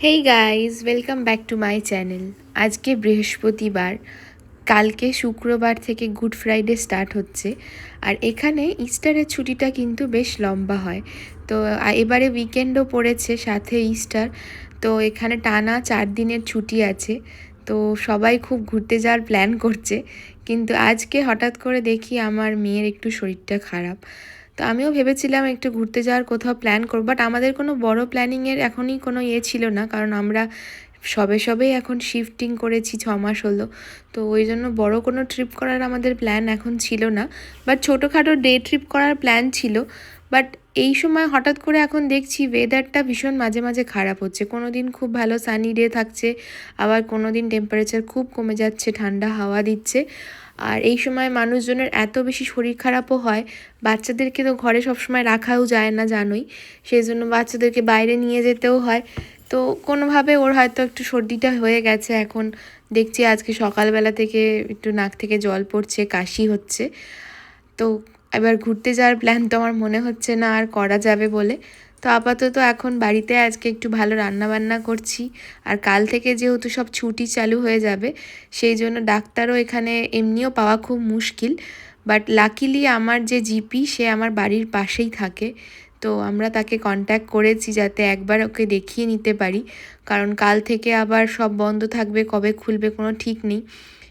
Hey guys welcome back to my channel আজকে বৃহস্পতিবার, কালকে শুক্রবার থেকে গুড ফ্রাইডে স্টার্ট হচ্ছে। আর এখানে ইস্টারের ছুটিটা কিন্তু বেশ লম্বা হয়। তো এবারে উইকেন্ডও পড়েছে, সাথে ইস্টার তো, এখানে টানা চার দিনের ছুটি আছে। তো, সবাই খুব ঘুরতে যাওয়ার প্ল্যান করছে। কিন্তু আজকে হঠাৎ করে দেখি আমার মেয়ের একটু শরীরটা খারাপ। তো আমিও ভেবেছিলাম একটু ঘুরতে যাওয়ার কোথাও প্ল্যান করব বাট আমাদের কোনো বড় প্ল্যানিংয়ের এখনই কোনো ইয়ে ছিল না, কারণ আমরা সবে সবেই এখন শিফটিং করেছি ছ মাস হলো। তো ওই জন্য বড় কোনো ট্রিপ করার আমাদের প্ল্যান এখন ছিল না বাট ছোটোখাটো ডে ট্রিপ করার প্ল্যান ছিল। বাট এই সময় হঠাৎ করে এখন দেখছি ওয়েদারটা ভীষণ মাঝে মাঝে খারাপ হচ্ছে। কোনো দিন খুব ভালো সানি ডে থাকছে, আবার কোনো দিন টেম্পারেচার খুব কমে যাচ্ছে, ঠান্ডা হাওয়া দিচ্ছে। আর এই সময় মানুষজনের এত বেশি শরীর খারাপও হয়, বাচ্চাদেরকে তো ঘরে সবসময় রাখাও যায় না জানোই সেই জন্য বাচ্চাদেরকে বাইরে নিয়ে যেতেও হয়। তো কোনোভাবে ওর হয়তো একটু সর্দিটা হয়ে গেছে এখন, দেখছি আজকে সকালবেলা থেকে একটু নাক থেকে জল পড়ছে, কাশি হচ্ছে। তো এবার ঘুরতে যাওয়ার প্ল্যান তো আমার মনে হচ্ছে না, আর করা যাবে বলে। তো আপাতত এখন বাড়িতে আজকে একটু ভালো রান্না বান্না করছি। আর কাল থেকে যেহেতু সব ছুটি চালু হয়ে যাবে, সেই জন্য ডাক্তারও এখানে এমনিও পাওয়া খুব মুশকিল। বাট লাকিলি আমার যে জিপি, সে আমার বাড়ির পাশেই থাকে। তো আমরা তাকে কন্ট্যাক্ট করেছি যাতে একবার ওকে দেখিয়ে নিতে পারি। কারণ কাল থেকে আবার সব বন্ধ থাকবে, কবে খুলবে কোনো ঠিক নেই।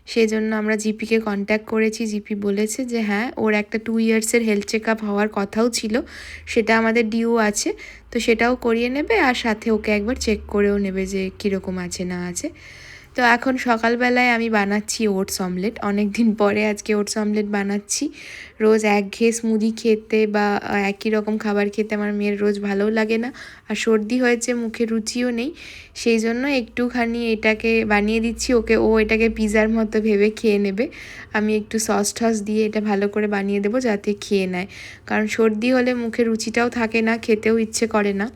সেই জন্য আমরা জিপিকে কন্ট্যাক্ট করেছি। জিপি বলেছে যে হ্যাঁ ওর একটা টু ইয়ার্সের হেলথ চেক আপ হওয়ার কথাও ছিল। সেটা আমাদের ডিউ আছে। তো সেটাও করিয়ে নেবে আর সাথে ওকে একবার চেক করেও নেবে যে কীরকম আছে না আছে। তো এখন সকালবেলায় আমি বানাচ্ছি ওটস অমলেট। অনেক দিন পরে আজকে ওটস অমলেট বানাচ্ছি। রোজ একঘেয়ে স্মুদি খেতে বা একই রকম খাবার খেতে আমার মেয়ের রোজ ভালোও লাগে না। আর সর্দি হয়েছে, মুখে রুচিও নেই। সেই জন্য একটুখানি এটাকে বানিয়ে দিচ্ছি। ওকে, ও এটাকে পিৎজার মতো ভেবে খেয়ে নেবে। আমি একটু সস টস দিয়ে এটা ভালো করে বানিয়ে দেবো যাতে খেয়ে নেয়। কারণ সর্দি হলে মুখে রুচিটাও থাকে না, খেতেও ইচ্ছে করে না।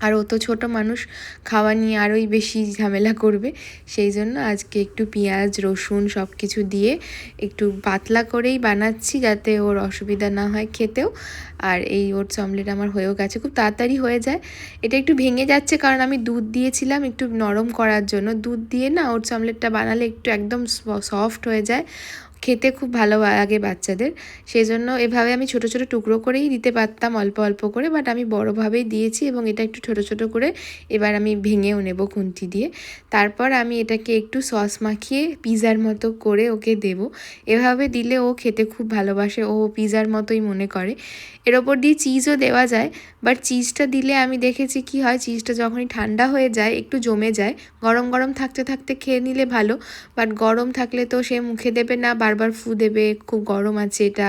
আর ও তো ছোটো মানুষ, খাওয়া নিয়ে আরোই বেশি ঝামেলা করবে। সেই জন্য আজকে একটু পেঁয়াজ, রসুন সব কিছু দিয়ে একটু পাতলা করেই বানাচ্ছি যাতে ওর অসুবিধা না হয় খেতেও। আর এই ওটস অমলেট আমার হয়েও গেছে, খুব তাড়াতাড়ি হয়ে যায়। এটা একটু ভেঙে যাচ্ছে কারণ আমি দুধ দিয়েছিলাম একটু নরম করার জন্য। দুধ দিয়ে না ওটস অমলেটটা বানালে একটু একদম সফট হয়ে যায়। খেতে খুব ভালো লাগে বাচ্চাদের। সেই জন্য এভাবে আমি ছোট ছোট টুকরো করেই দিতে পারতাম অল্প অল্প করে বাট আমি বড়োভাবেই দিয়েছি এবং এটা একটু ছোট ছোট করে এবার আমি ভেঙেও নেব খুন্তি দিয়ে। তারপর আমি এটাকে একটু সস মাখিয়ে পিৎজার মতো করে ওকে দেব। এভাবে দিলে ও খেতে খুব ভালোবাসে, ও পিৎজার মতোই মনে করে। এর ওপর দিয়ে চিজও দেওয়া যায় বাট চিজটা দিলে আমি দেখেছি কি হয় চিজটা যখনই ঠান্ডা হয়ে যায়, একটু জমে যায়, গরম গরম থাকতে থাকতে খেয়ে নিলে ভালো বাট গরম থাকলে তো সে মুখে দেবে না, বারবার ফু দেবে, খুব গরম আছে এটা,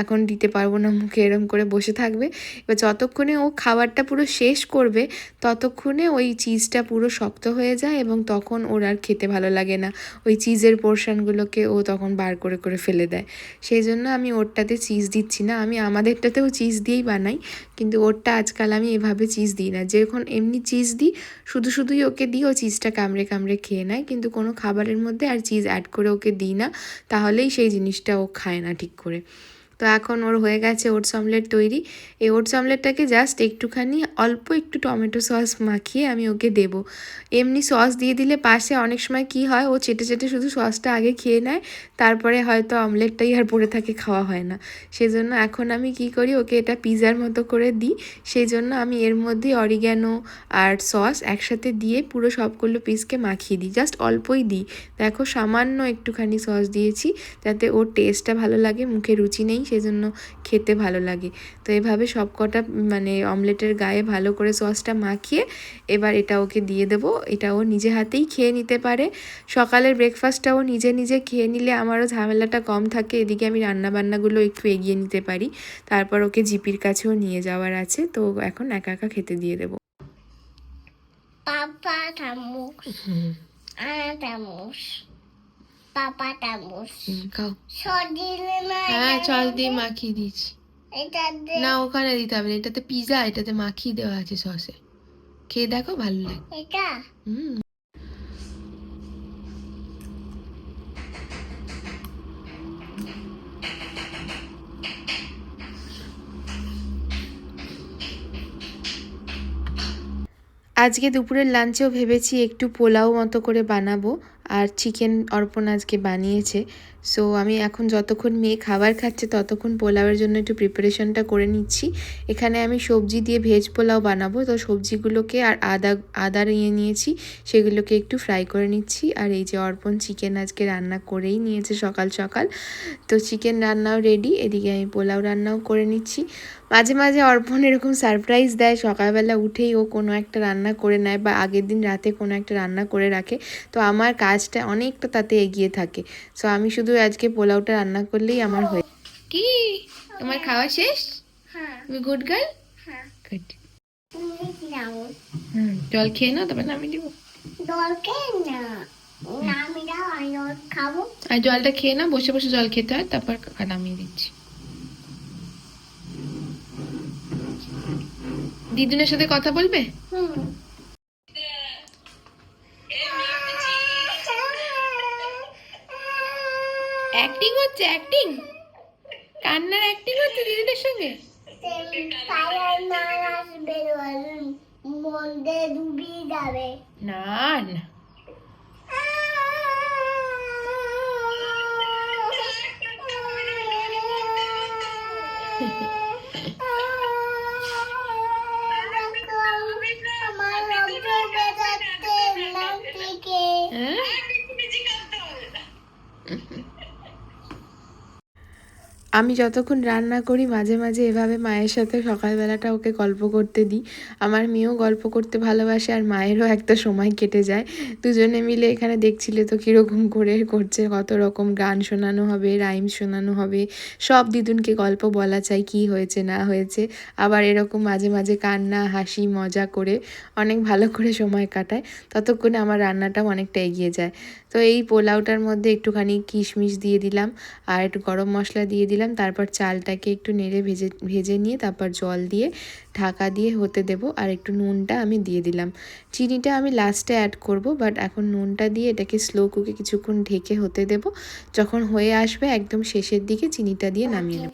এখন দিতে পারব না মুখে, এরম করে বসে থাকবে। এবার যতক্ষণে ও খাবারটা পুরো শেষ করবে, ততক্ষণে ওই চিজটা পুরো শক্ত হয়ে যায় এবং তখন ওর আর খেতে ভালো লাগে না। ওই চিজের পোর্শনগুলোকে ও তখন বার করে করে ফেলে দেয়। সেই জন্য আমি ওরটাতে চিজ দিচ্ছি না, আমি আমাদেরটাতেও চিজ দিয়েই বানাই, কিন্তু ওরটা আজকাল আমি এভাবে চিজ দিই না। যখন এমনি চিজ দিই, শুধু শুধুই ওকে দিই, ও চিজটা কামড়ে কামড়ে খেয়ে নেয়, কিন্তু কোনো খাবারের মধ্যে আর চিজ অ্যাড করে ওকে দিই না, তাহলেই সেই জিনিসটা ও খায় না ঠিক করে। তো এখন ওর হয়ে গেছে ওটস অমলেট তৈরি। এই ওটস অমলেটটাকে জাস্ট একটুখানি অল্প একটু টমেটো সস মাখিয়ে আমি ওকে দেবো। এমনি সস দিয়ে দিলে পাশে অনেক সময় কি হয়, ও চেটে চেটে শুধু সসটা আগে খেয়ে নেয়, তারপরে হয়তো অমলেটটাই আর পড়ে থাকে, খাওয়া হয় না। সেজন্য এখন আমি কি করি, ওকে এটা পিৎজার মতো করে দিই। সেই জন্য আমি এর মধ্যে অরিগ্যানো আর সস একসাথে দিয়ে পুরো সবগুলো পিসকে মাখিয়ে দিই জাস্ট অল্পই দিই। দেখো সামান্য একটুখানি সস দিয়েছি, যাতে ওর টেস্টটা ভালো লাগে, মুখে রুচি নেই সেজন্য খেতে ভালো লাগে। তো এভাবে সব কটা মানে অমলেটের গায়ে ভালো করে সসটা মাখিয়ে এবার এটা ওকে দিয়ে দেবো। এটা ও নিজে হাতেই খেয়ে নিতে পারে। সকালের ব্রেকফাস্টটাও নিজে নিজে খেয়ে নিলে আমারও ঝামেলাটা কম থাকে। এদিকে আমি রান্নাবান্নাগুলো একটু এগিয়ে নিতে পারি। তারপর ওকে জিপির কাছেও নিয়ে যাওয়ার আছে। তো এখন একা একা খেতে দিয়ে দেবো। Papa tamus. Ana tamus. খাও। না হ্যাঁ দিয়ে মাখিয়ে না ওখানে দিতে হবে না এটাতে পিজা এটাতে মাখিয়ে দেওয়া আছে সসে। খেয়ে দেখো ভালো লাগে। এটা? হুম। আজকে দুপুরের লাঞ্চেও ভেবেছি একটু পোলাও মতো করে বানাবো। আর চিকেন অর্পণ আজকে বানিয়েছে। সো আমি এখন যতক্ষণ মেয়ে খাবার খাচ্ছে, ততক্ষণ পোলাওয়ের জন্য একটু প্রিপারেশনটা করে নিচ্ছি। এখানে আমি সবজি দিয়ে ভেজ পোলাও বানাবো। তো সবজিগুলোকে আর আদা আদা নিয়ে নিয়েছি। সেগুলোকে একটু ফ্রাই করে নিচ্ছি। আর এই যে অর্পণ চিকেন আজকে রান্না করেই নিয়েছে সকাল সকাল। তো চিকেন রান্নাও রেডি এদিকে আমি পোলাও রান্নাও করে নিচ্ছি। মাঝে মাঝে অর্পণ এরকম সারপ্রাইজ দেয়, সকালবেলা উঠেই ও কোনো একটা রান্না করে নেয় বা আগের দিন রাতে কোনো একটা রান্না করে রাখে। তো আমার কাজটা অনেকটা তাতে এগিয়ে থাকে। সো আমি শুধু আজকে পোলাওটা রান্না করলেই আমার হয়ে কি? তোমার খাওয়া শেষ? হ্যাঁ। তুমি গুড গার্ল? হ্যাঁ। গুড তুমি কি নাও জল খেয়ে নাও তবে নামিয়ে দিব না। আমি ওর খাব। আর জলটা খেয়ে নাও বসে বসে জল খেতে হয় তারপর নামিয়ে দিচ্ছি। দিদুনের সাথে কথা বলবে? হুম। অ্যাক্টিং হচ্ছে অ্যাক্টিং কান্নার অ্যাক্টিং হচ্ছে দিদিদের সঙ্গে? না না আমার রক্ত বেরোচ্ছে নাক থেকে হ্যাঁ? আমি যতক্ষণ রান্না করি, মাঝে মাঝে এভাবে মায়ের সাথে সকালবেলাটা ওকে গল্প করতে দিই। আমার মেয়েও গল্প করতে ভালোবাসে আর মায়েরও একটা সময় কেটে যায়। দুজনে মিলে এখানে দেখছিলে তো কীরকম করে করছে, কত রকম গান শোনানো হবে, রাইম শোনানো হবে। সব দিদুনকে গল্প বলা চাই, কি হয়েছে, না হয়েছে। আবার এরকম মাঝে মাঝে কান্না, হাসি, মজা করে অনেক ভালো করে সময় কাটায়। ততক্ষণে আমার রান্নাটাও অনেকটা এগিয়ে যায়। তো এই পোলাওটার মধ্যে একটুখানি কিশমিশ দিয়ে দিলাম আর একটু গরম মশলা দিয়ে দিলাম। তারপর চালটাকে একটু নেড়ে ভেজে ভেজে নিয়ে তারপর জল দিয়ে ঢাকা দিয়ে হতে দেব আর একটু নুনটা আমি দিয়ে দিলাম। চিনিটা আমি লাস্টে অ্যাড করব বাট এখন নুনটা দিয়ে এটাকে স্লো কুকে কিছুক্ষণ ঢেকে হতে দেব। যখন হয়ে আসবে একদম শেষের দিকে চিনিটা দিয়ে নামিয়ে নেব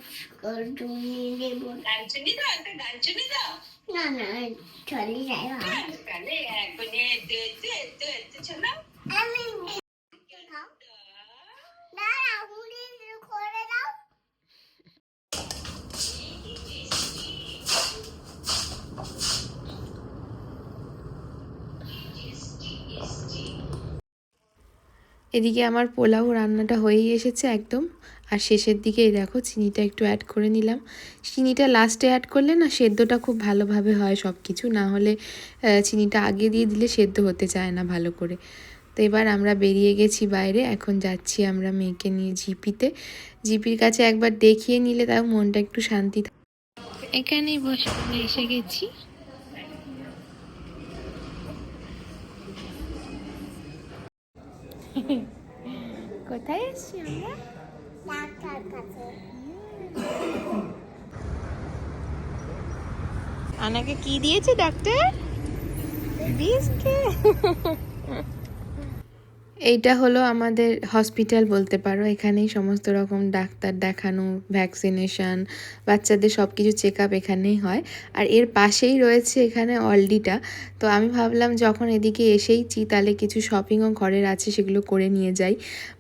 তাহলে এখনই এতে এতে এতে এতে ছোনা আমি খাও দাঁড়াও মুড়ি করে দাও এদিকে আমার পোলাও রান্নাটা হয়েই এসেছে একদম। আর শেষের দিকে এই দেখো, চিনিটা একটু অ্যাড করে নিলাম। চিনিটা লাস্টে অ্যাড করলে না সেদ্ধটা খুব ভালোভাবে হয় সব কিছু না হলে চিনিটা আগে দিয়ে দিলে সেদ্ধ হতে চায় না ভালো করে। তো এবার আমরা বেরিয়ে গেছি বাইরে। এখন যাচ্ছি আমরা মেয়েকে নিয়ে জিপিতে। জিপির কাছে একবার দেখিয়ে নিলে তাও মনটা একটু শান্তি। এখানেই বসে এসে গেছি। কোথায় এসছি আমরা আনাকে কি দিয়েছে ডাক্তার বিস্কিট এইটা হলো আমাদের হসপিটাল বলতে পারো। এখানেই সমস্ত রকম ডাক্তার দেখানো ভ্যাকসিনেশন বাচ্চাদের সব কিছু চেক আপ এখানেই হয়। আর এর পাশেই রয়েছে এখানে অলডিটা তো আমি ভাবলাম যখন এদিকে এসেইছি, তাহলে কিছু শপিংও ঘরের আছে, সেগুলো করে নিয়ে যাই।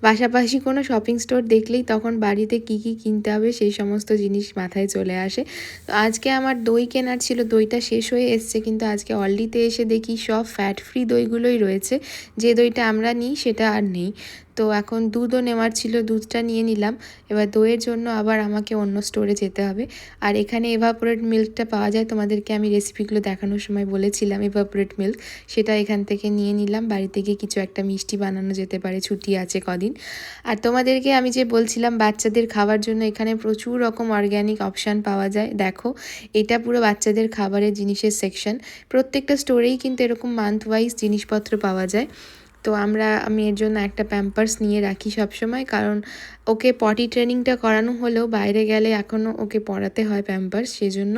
পাশাপাশি কোনো শপিং স্টোর দেখলেই তখন বাড়িতে কি কি কিনতে হবে, সেই সমস্ত জিনিস মাথায় চলে আসে। তো আজকে আমার দই কেনার ছিল, দইটা শেষ হয়ে এসছে, কিন্তু আজকে অলডিতে এসে দেখি সব ফ্যাট ফ্রি দইগুলোই রয়েছে। যে দইটা আমরা নিই সেটা আর নেই। তো এখন দুধও নেওয়ার ছিল, দুধটা নিয়ে নিলাম। এবার দইয়ের জন্য আবার আমাকে অন্য স্টোরে যেতে হবে। আর এখানে এভাপোরেট মিল্কটা পাওয়া যায়। তোমাদেরকে আমি রেসিপিগুলো দেখানোর সময় বলেছিলাম এভাপোরেট মিল্ক সেটা এখান থেকে নিয়ে নিলাম। বাড়িতে গিয়ে কিছু একটা মিষ্টি বানানো যেতে পারে। ছুটি আছে কদিন। আর তোমাদেরকে আমি যে বলছিলাম, বাচ্চাদের খাওয়ার জন্য এখানে প্রচুর রকম অর্গ্যানিক অপশান পাওয়া যায়। দেখো, এটা পুরো বাচ্চাদের খাবারের জিনিসের সেকশন প্রত্যেকটা স্টোরেই কিন্তু এরকম মান্থ ওয়াইজ জিনিসপত্র পাওয়া যায়। তো আমরা, আমি এর জন্য একটা প্যাম্পার্স নিয়ে রাখি সব সময় কারণ ওকে পটি ট্রেনিংটা করানো হলেও বাইরে গেলে এখনও ওকে পড়াতে হয় প্যাম্পার্স সেজন্য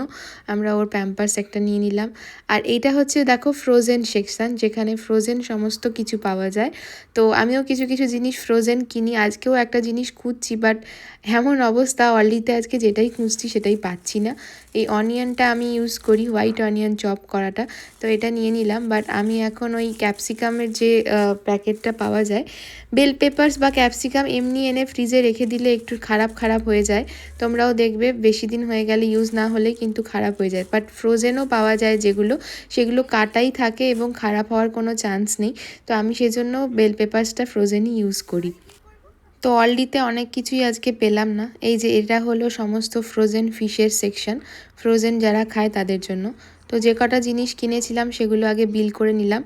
আমরা ওর প্যাম্পার্স একটা নিয়ে নিলাম। আর এইটা হচ্ছে, দেখো ফ্রোজেন সেকশন যেখানে ফ্রোজেন সমস্ত কিছু পাওয়া যায়। তো আমিও কিছু কিছু জিনিস ফ্রোজেন কিনি, আজকেও একটা জিনিস খুঁজছি বাট এমন অবস্থা, অলিতে আজকে যেটাই খুঁজছি সেটাই পাচ্ছি না। এই অনিয়নটা আমি ইউজ করি হোয়াইট অনিয়ন চপ করাটা, তো এটা নিয়ে নিলাম বাট আমি এখন ওই ক্যাপসিকামের যে প্যাকেটটা পাওয়া যায়। বেল পেপার্স বা ক্যাপসিকাম এমনি এনে ফ্রিজে রেখে দিলে একটু খারাপ খারাপ হয়ে যায়। তোমরাও দেখবে বেশি দিন হয়ে গেলে ইউজ না হলে কিন্তু খারাপ হয়ে যায়। বাট ফ্রোজেনও পাওয়া যায় যেগুলো, সেগুলো কাটাই থাকে এবং খারাপ হওয়ার কোনো চান্স নেই। তো আমি সেজন্য বেল পেপার্সটা ফ্রোজেনই ইউজ করি। তো অলডিতে অনেক কিছুই আজকে পেলাম না। এই যে এটা হলো সমস্ত ফ্রোজেন ফিশের সেকশন। ফ্রোজেন যারা খায় তাদের জন্য। তো যে কটা জিনিস কিনেছিলাম সেগুলো আগে বিল করে নিলাম।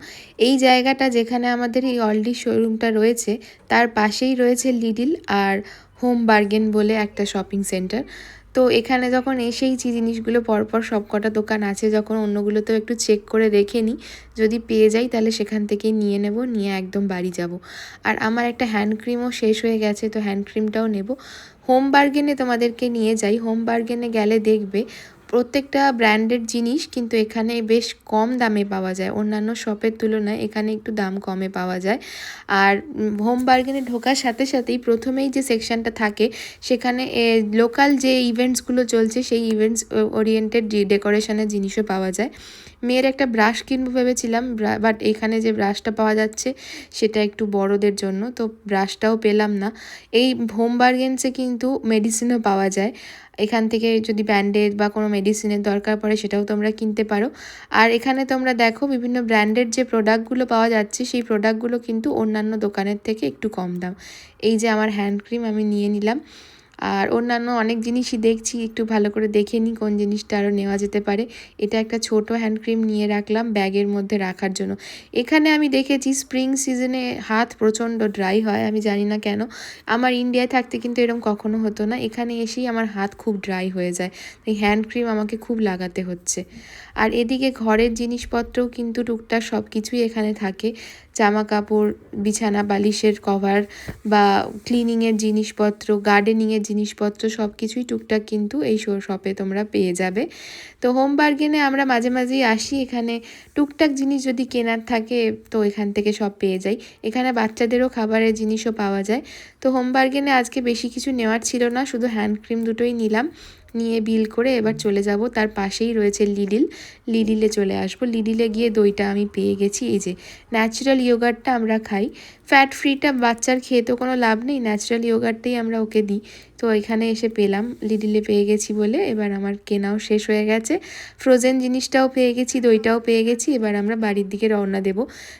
এই জায়গাটা যেখানে আমাদের এই অলডি শোরুমটা রয়েছে, তার পাশেই রয়েছে লিডিল আর হোম বার্গেন বলে একটা শপিং সেন্টার। তো এখানে যখন এসেই যে জিনিসগুলো পরপর সব কটা দোকান আছে, যখন অন্যগুলোতেও একটু চেক করে রেখে নিই, যদি পেয়ে যাই তাহলে সেখান থেকেই নিয়ে নেব, নিয়ে একদম বাড়ি যাব। আর আমার একটা হ্যান্ড ক্রিমও শেষ হয়ে গেছে, তো হ্যান্ড ক্রিমটাও নেব। হোম বার্গেনে তোমাদেরকে নিয়ে যাই। হোম বার্গেনে গেলে দেখবে প্রত্যেকটা ব্র্যান্ডেড জিনিস কিন্তু এখানে বেশ কম দামে পাওয়া যায়। অন্যান্য শপের তুলনায় এখানে একটু দাম কমে পাওয়া যায়। আর হোম বার্গেনে ঢোকার সাথে সাথেই প্রথমেই যে সেকশনটা থাকে, সেখানে লোকাল যে ইভেন্টসগুলো চলছে, সেই ইভেন্টস ওরিয়েন্টেড ডেকোরেশনের জিনিসও পাওয়া যায়। মেয়ের একটা ব্রাশ কিনবো ভেবেছিলাম বাট এখানে যে ব্রাশটা পাওয়া যাচ্ছে সেটা একটু বড়দের জন্য, তো ব্রাশটাও পেলাম না। এই হোম বার্গেন্সে কিন্তু মেডিসিনও পাওয়া যায়। এখান থেকে যদি ব্যান্ডেজ বা কোনো মেডিসিনের দরকার পড়ে সেটাও তোমরা কিনতে পারো। আর এখানে তোমরা দেখো বিভিন্ন ব্র্যান্ডেড যে প্রোডাক্টগুলো পাওয়া যাচ্ছে, সেই প্রোডাক্টগুলো কিন্তু অন্যান্য দোকানের থেকে একটু কম দাম। এই যে আমার হ্যান্ড ক্রিম আমি নিয়ে নিলাম। আর অন্যান্য অনেক জিনিসই দেখছি, একটু ভালো করে দেখে নিই কোন জিনিসটা আরও নেওয়া যেতে পারে। এটা একটা ছোট হ্যান্ড ক্রিম নিয়ে রাখলাম ব্যাগের মধ্যে রাখার জন্য। এখানে আমি দেখেছি স্প্রিং সিজনে হাত প্রচণ্ড ড্রাই হয়, আমি জানি না কেন। আমার ইন্ডিয়ায় থাকতে কিন্তু এরকম কখনো হতো না। এখানে এসেই আমার হাত খুব ড্রাই হয়ে যায়। এই হ্যান্ড ক্রিম আমাকে খুব লাগাতে হচ্ছে। আর এদিকে ঘরের জিনিসপত্রও কিন্তু টুকটাক সব কিছুই এখানে থাকে। জামা কাপড় বিছানা, বালিশের কভার বা ক্লিনিংয়ের জিনিসপত্র গার্ডেনিংয়ের জিনিসপত্র সব কিছুই টুকটাক কিন্তু এই শপে তোমরা পেয়ে যাবে। তো হোম বার্গেনে আমরা মাঝে মাঝেই আসি, এখানে টুকটাক জিনিস যদি কেনার থাকে, তো এখান থেকে সব পেয়ে যাই। এখানে বাচ্চাদেরও খাবারের জিনিসও পাওয়া যায়। তো হোম বার্গেনে আজকে বেশি কিছু নেওয়ার ছিল না, শুধু হ্যান্ড ক্রিম দুটোই নিলাম। নিয়ে বিল করে এবার চলে যাব। তার পাশেই রয়েছে লিডিল লিডিলে চলে আসব। লিডিলে গিয়ে দইটা আমি পেয়ে গেছি। এই যে ন্যাচারাল ইয়োগার্টটা আমরা খাই। ফ্যাট ফ্রিটা বাচ্চার খেয়ে তো কোনো লাভ নেই। ন্যাচারাল ইয়োগার্টটাই আমরা ওকে দিই। তো এখানে এসে পেলাম। লিডিলে পেয়ে গেছি বলে এবার আমার কেনাও শেষ হয়ে গেছে। ফ্রোজেন জিনিসটাও পেয়ে গেছি, দইটাও পেয়ে গেছি। এবার আমরা বাড়ির দিকে রওনা দেব।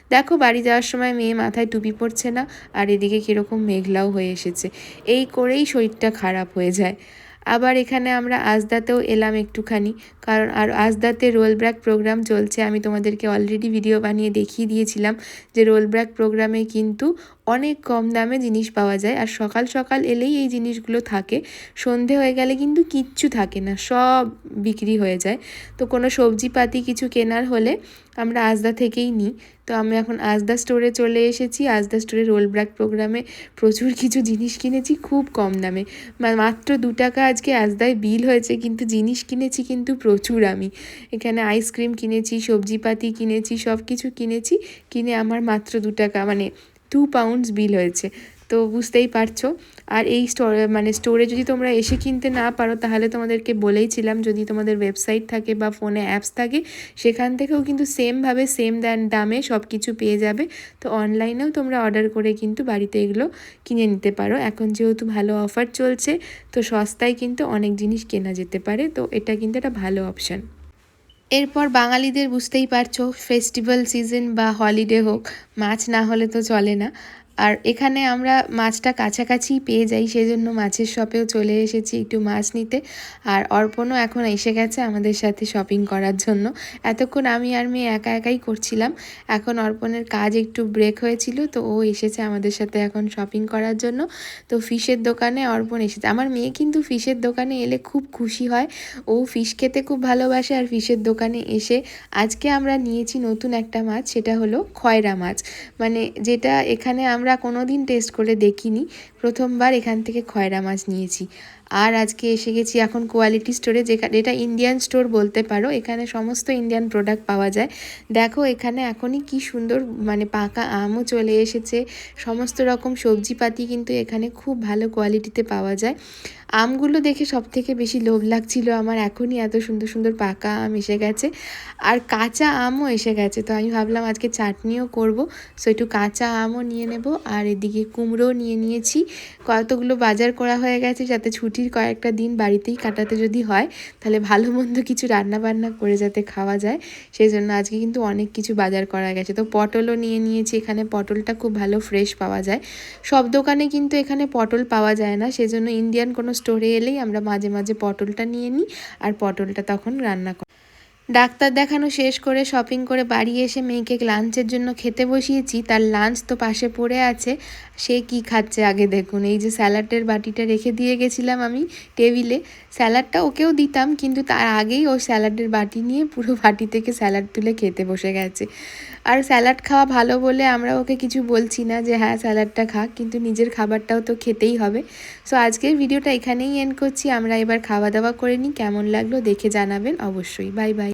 দেখো, বাড়ি যাওয়ার সময় মেয়ে মাথায় টুপি পড়ছে না। আর এদিকে কীরকম মেঘলাও হয়ে এসেছে। এই করেই শরীরটা খারাপ হয়ে যায়। আবার এখানে আমরা আজদাতেও এলাম একটুখানি, কারণ আর আজদাতে রোল ব্র্যাক প্রোগ্রাম চলছে। আমি তোমাদেরকে অলরেডি ভিডিও বানিয়ে দেখিয়ে দিয়েছিলাম যে রোল ব্র্যাক প্রোগ্রামে কিন্তু অনেক কম দামে জিনিস পাওয়া যায় আর সকাল সকাল এলেই এই জিনিসগুলো থাকে। সন্ধে হয়ে গেলে কিন্তু কিচ্ছু থাকে না, সব বিক্রি হয়ে যায়। তো কোনো সবজিপাতি কিছু কেনার হলে আমরা আজদা থেকেই নিই। তো আমি এখন আজদা স্টোরে চলে এসেছি। আজদা স্টোরে রোল ব্র্যাক প্রোগ্রামে প্রচুর কিছু জিনিস কিনেছি, খুব কম দামে। মাত্র দু টাকা আজকে আজদায় বিল হয়েছে, কিন্তু জিনিস কিনেছি কিন্তু প্রচুর আমি। এখানে আইসক্রিম কিনেছি, সবজিপাতি কিনেছি সব কিছু কিনেছি। কিনে আমার মাত্র দু টাকা মানে টু পাউন্ডস বিল হয়েছে। তো বুঝতেই পারছ। আর এই স্টোরে মানে স্টোরে যদি তোমরা এসে কিনতে না পারো, তাহলে তোমাদেরকে বলেইছিলাম যদি তোমাদের ওয়েবসাইট থাকে বা ফোনে অ্যাপস থাকে, সেখান থেকেও কিন্তু সেমভাবে সেম দামে সব কিছু পেয়ে যাবে। তো অনলাইনেও তোমরা অর্ডার করে কিন্তু বাড়িতে এগুলো কিনে নিতে পারো। এখন যেহেতু ভালো অফার চলছে, তো সস্তায় কিন্তু অনেক জিনিস কেনা যেতে পারে। তো এটা কিন্তু একটা ভালো অপশান এরপর বাঙালিদের বুঝতেই পারছ ফেস্টিভ্যাল সিজন বা হলিডে হোক, মাছ না হলে তো চলে না। আর এখানে আমরা মাছটা কাছাকাছি পেয়ে যাই, সেজন্য মাছের শপেও চলে এসেছি একটু মাছ নিতে। আর অর্পণও এখন এসে গেছে আমাদের সাথে শপিং করার জন্য। এতক্ষণ আমি আর মেয়ে একা একাই করছিলাম। এখন অর্পণের কাজ একটু ব্রেক হয়েছিল, তো ও এসেছে আমাদের সাথে এখন শপিং করার জন্য। তো ফিশের দোকানে অর্পণ এসেছে। আমার মেয়ে কিন্তু ফিশের দোকানে এলে খুব খুশি হয়। ও ফিশ খেতে খুব ভালোবাসে আর ফিশের দোকানে এসে আজকে আমরা নিয়েছি নতুন একটা মাছ, সেটা হলো খয়রা মাছ। মানে যেটা এখানে আমরা কোনো দিন টেস্ট করে দেখিনি। প্রথমবার এখান থেকে খয়রা মাছ নিয়েছি। আর আজকে এসে গেছি এখন কোয়ালিটি স্টোরে যেখানে এটা ইন্ডিয়ান স্টোর বলতে পারো, এখানে সমস্ত ইন্ডিয়ান প্রোডাক্ট পাওয়া যায়। দেখো, এখানে এখনই কি সুন্দর মানে পাকা আমও চলে এসেছে। সমস্ত রকম সবজিপাতি কিন্তু এখানে খুব ভালো কোয়ালিটিতে পাওয়া যায়। আমগুলো দেখে সব থেকে বেশি লোভ লাগছিল আমার। এখনই এত সুন্দর সুন্দর পাকা আম এসে গেছে। আর কাঁচা আমও এসে গেছে। তো আমি ভাবলাম আজকে চাটনিও করব। সো একটু কাঁচা আমও নিয়ে নেব। আর এদিকে কুমড়োও নিয়ে নিয়েছি। কতগুলো বাজার করা হয়ে গেছে যাতে ছুটির কয়েকটা দিন বাড়িতেই কাটাতে যদি হয়, তাহলে ভালো মন্দ কিছু রান্না বান্না করে যাতে খাওয়া যায়। সেই জন্য আজকে কিন্তু অনেক কিছু বাজার করা গেছে। তো পটলও নিয়ে নিয়েছি। এখানে পটলটা খুব ভালো ফ্রেশ পাওয়া যায়। সব দোকানে কিন্তু এখানে পটল পাওয়া যায় না। সেজন্য ইন্ডিয়ান কোনো স্টোরে এলেই আমরা মাঝে মাঝে পটলটা নিয়ে নিই আর পটলটা তখন রান্না করি ডাক্তার দেখানো শেষ করে শপিং করে বাড়ি এসে মেয়েকে লাঞ্চের জন্য খেতে বসিয়েছি, তার লাঞ্চ তো পাশে পড়ে আছে, সে কি খাচ্ছে আগে দেখুন। এই যে স্যালাডের বাটিটা রেখে দিয়ে গেছিলাম আমি টেবিলে, স্যালাডটা ওকেও দিতাম, কিন্তু তার আগেই ও স্যালাডের বাটি নিয়ে পুরো বাটি থেকে স্যালাড তুলে খেতে বসে গেছে। আর স্যালাড খাওয়া ভালো বলে আমরা ওকে কিছু বলছি না যে হ্যাঁ স্যালাডটা খা কিন্তু নিজের খাবারটাও তো খেতেই হবে। সো আজকের ভিডিওটা এখানেই এন্ড করছি। আমরা এবার খাওয়া দাওয়া করে নিই, কেমন লাগল দেখে জানাবেন অবশ্যই। Bye bye.